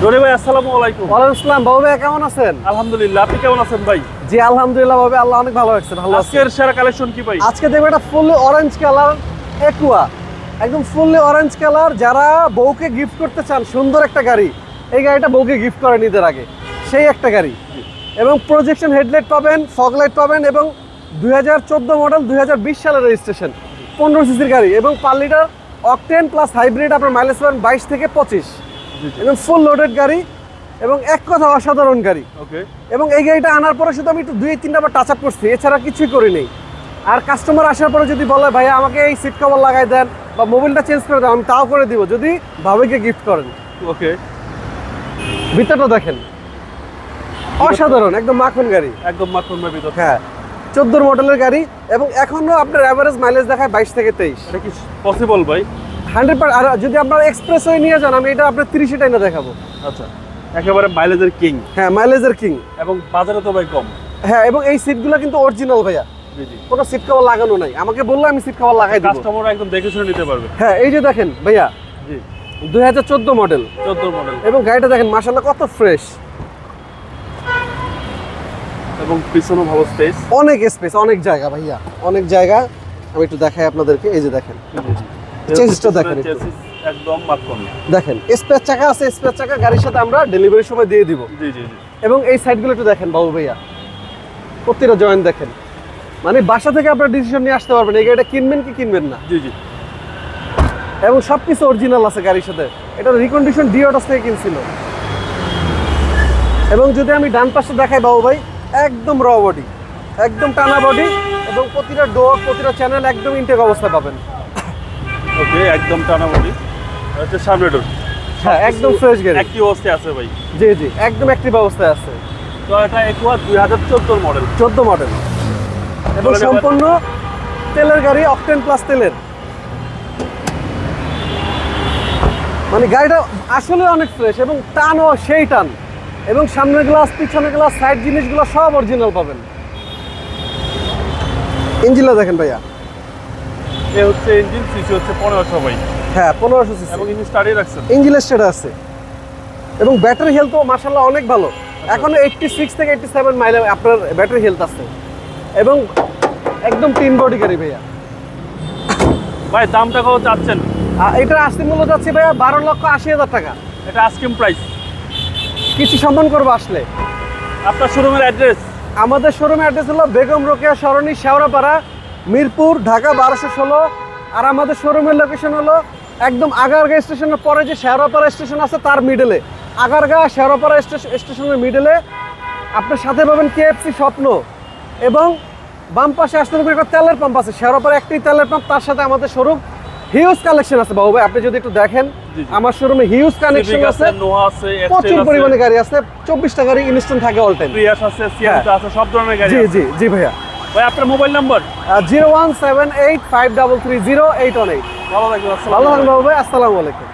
ভাই আসসালামু আলাইকুম। ওয়ালাইকুম আসসালাম। বাবু ভাই কেমন আছেন? আলহামদুলিল্লাহ আপনি কেমন আছেন ভাই? জি আলহামদুলিল্লাহ বাবু আল্লাহ অনেক ভালো রাখছে ভালো আছে। আজকের সেরা কালেকশন কি ভাই? আজকে দেখব ফুললি অরেঞ্জ কালার একুয়া একদম ফুললি অরেঞ্জ কালার যারা বউকে গিফট করতে চান সুন্দর একটা গাড়ি এই গাড়িটা বউকে গিফট করে নিদের আগে। সেই একটা গাড়ি। এবং প্রজেকশন হেডলাইট পাবেন ফগ লাইট পাবেন এবং দুই হাজার চোদ্দ মডেল দুই বিশ সালের রেজিস্ট্রেশন পনেরো সিসির গাড়ি এবং per litre octane plus hybrid আপনার মাইলেজ পাবেন বাইশ থেকে পঁচিশ। এবং ফুল লোডেড গাড়ি এবং এক কথা অসাধারণ গাড়ি। ওকে। এবং এই গাড়িটা আনার পরে শুধু আমি একটু দুই তিনটা বার টাচ আপ করছি এছাড়া কিছুই করি নেই। আর কাস্টমার আসার পরে যদি বলে ভাইয়া আমাকে এই সিট কভার লাগাই দেন বা মোবিলটা চেঞ্জ করে দেন আমি তাও করে দিব। যদি ভাবিকে গিফট করেন। ওকে। ভিতরটা দেখেন। অসাধারণ একদম মাখন গাড়ি। একদম মাখন ভিতর হ্যাঁ চোদ্দোর মডেলের গাড়ি এবং এখনও আপনার অ্যাভারেজ মাইলেজ দেখায় বাইশ থেকে তেইশ। এটা কি পসিবল ভাই? হান্ড্রেড আর যদি আপনার এক্সপ্রেস হয়ে নিয়ে যান আমি এটা আপনার তিরিশে টাইনা দেখাবো। আচ্ছা একেবারে মাইলেজের কিং হ্যাঁ মাইলেজের কিং এবং বাজারে তো ভাই কম। হ্যাঁ এবং এই সিটগুলো কিন্তু অরিজিনাল ভাইয়া। কোনো সিট কভার লাগানো নাই। আমাকে বললে আমি সিট কভার লাগাই দিব। কাস্টমার একদম দেখে শুনে নিতে পারবে। হ্যাঁ এই যে দেখেন ভাইয়া জি। দুই হাজার চোদ্দ মডেল চোদ্দ মডেল এবং গাড়িটা দেখেন মাসাল্লাহ কত ফ্রেশ এবং পিছনেও ভালো স্পেস অনেক স্পেস অনেক জায়গা ভাইয়া। অনেক জায়গা। আমি একটু দেখাই আপনাদেরকে এই যে দেখেন। চেসিসটা দেখেন একদম মাখন দেখেন স্পেস চাকা আছে স্পেস চাকা গাড়ির সাথে আমরা ডেলিভারির সময় দিয়ে দিব। জি জি জি। এবং এই সাইডগুলো একটু দেখেন বাবু ভাইয়া। প্রতিটা জয়েন্ট দেখেন। মানে বাসা থেকে আপনার ডিসিশন নিয়ে আসতে পারবেন এই গাড়িটা কিনবেন কি কিনবেন না। জি জি। এবং সব কিছু অরিজিনাল আছে গাড়ির সাথে। এটা রিকন্ডিশন ডিওটস থেকে কিনছিল। এবং যদি আমি ডান পাশে দেখাই বাবু ভাই একদম র বডি একদম টানা বডি এবং প্রতিটা ডোর প্রতিটা চ্যানেল একদম ইনটেক অবস্থায় পাবেন। ওকে একদম টানা বডি হচ্ছে সামনে ডোর হ্যাঁ একদম ফ্রেশ গাড়ি। একটি অবস্থায় আছে ভাই। জি জি একদম অ্যাক্টিভ অবস্থায় আছে। তো এটা একুয়া দুই হাজার চোদ্দোর মডেল চোদ্দ মডেল এবং সম্পূর্ণ তেলের গাড়ি অকটেন প্লাস তেলের। মানে গাড়িটা আসলে অনেক ফ্রেশ এবং টানও সেই টান। এবং সামনের গ্লাস পিছনের গ্লাস সাইড জিনিসগুলো সব অরিজিনাল পাবেন। ইঞ্জিনটা দেখেন ভাইয়া। এ হচ্ছে ইঞ্জিন সিসি হচ্ছে পনেরোশো ভাই। হ্যাঁ পনেরোশো সিসি এবং ইঞ্জিন স্টার্টই রাখছেন। ইঞ্জিন স্টেট আছে। এবং ব্যাটারি হেলথও মার্শাল্লাহ অনেক ভালো। এখন এইটটি সিক্স থেকে এইটটি সেভেন মাইল আপনার ব্যাটারি হেলথ আছে। এবং একদম তিন বডি গাড়ি ভাইয়া। ভাই দামটা কত চাচ্ছেন। এটার আসতে মূল্য যাচ্ছে ভাইয়া বারো লক্ষ আশি হাজার টাকা। এটা আস্কিম প্রাইস কিছু সম্মান করব আসলে। আপনার শোরুমের অ্যাড্রেস আমাদের শোরুমের অ্যাড্রেস হলো বেগম রোকেয়া সরণি শেওড়াপাড়া মিরপুর ঢাকা বারোশো ষোলো আর আমাদের শোরুমের লোকেশন হলো একদম আগারগা স্টেশনের পরে যে শেওড়াপাড়া স্টেশন আছে তার মিডলে আগারগা শেওড়াপাড়া স্টেশ- স্টেশনের মিডলে আপনার সাথে পাবেন কেএফসি স্বপ্ন এবং বাম পাশে আসতে হবে একটা তেলের পাম্প আছে। শেওড়াপাড়া একটি তেলের পাম্প তার সাথে আমাদের শোরুম হিউজ কালেকশন আছে বাবু ভাই আপনি যদি একটু দেখেন। আমার শোরুমে হিউজ কানেকশন আছে প্রচুর পরিমাণে গাড়ি আছে চব্বিশটা গাড়ি ইনস্ট্যান্ট থাকে অল টাইম আছে আছে সব ধরনের গাড়ি জি জি জি ভাইয়া। ভাই আপনার mobile number? Zero one seven eight five double three zero eight one eight. ভালো থাকবেন ভালো থাকবেন ভাই আসসালামু আলাইকুম।